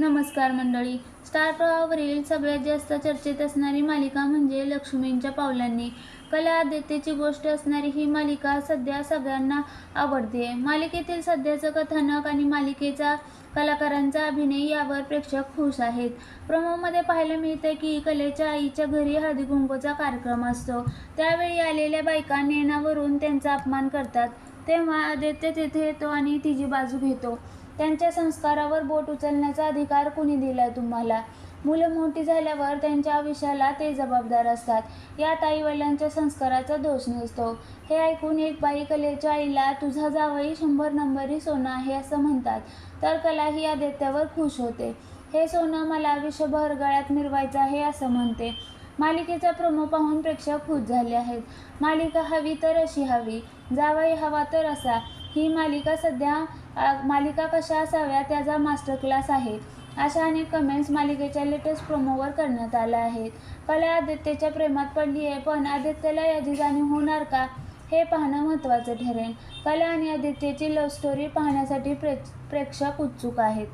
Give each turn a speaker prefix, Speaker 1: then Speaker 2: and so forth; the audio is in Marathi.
Speaker 1: नमस्कार मंडळी. स्टार प्रवाहावरील सगळ्यात जास्त चर्चेत असणारी मालिका म्हणजे लक्ष्मींच्या पावलांनी. कला आदित्यची गोष्ट असणारी ही मालिका सध्या सगळ्यांना आवडते. मालिकेतील सध्याचं कथानक आणि मालिकेचा कलाकारांचा अभिनय यावर प्रेक्षक खुश आहेत. प्रोमोमध्ये पाहायला मिळतं की कलेच्या आईच्या घरी हळदी कुंकूचा कार्यक्रम असतो. त्यावेळी आलेल्या बायका नेणावरून त्यांचा अपमान करतात. तेव्हा आदित्य तिथे येतो आणि तिची बाजू घेतो. त्यांच्या संस्कारावर बोट उचलण्याचा अधिकार कुणी दिला तुम्हाला? मुलं मोठी झाल्यावर त्यांच्या आयुष्याला ते जबाबदार असतात. यात आईवडिलांच्या संस्काराचा दोष नसतो. हे ऐकून एक बाई कलेच्या आईला तुझा जावई शंभर नंबरी सोनं आहे असं म्हणतात. तर कला ही आदित्यावर खुश होते. हे सोनं मला आयुष्यभर गळ्यात मिरवायचं आहे असं म्हणते. मालिकेचा प्रोमो पाहून प्रेक्षक खुश झाले आहेत. मालिका हवी तर अशी हवी जावाई हवा तर असा. ही मालिका सध्या मालिका कशा असाव्या त्याचा मास्टर क्लास आहे. अशा अनेक कमेंट्स मालिकेच्या लेटेस्ट प्रोमोवर करण्यात आल्या आहेत. कला आदित्यच्या प्रेमात पडली आहे पण आदित्यला याची जाणीव होणार का? हे पाहणं महत्त्वाचं ठरेल. कला आणि आदित्यची लव्ह स्टोरी पाहण्यासाठी प्रे प्रेक्षक उत्सुक आहेत.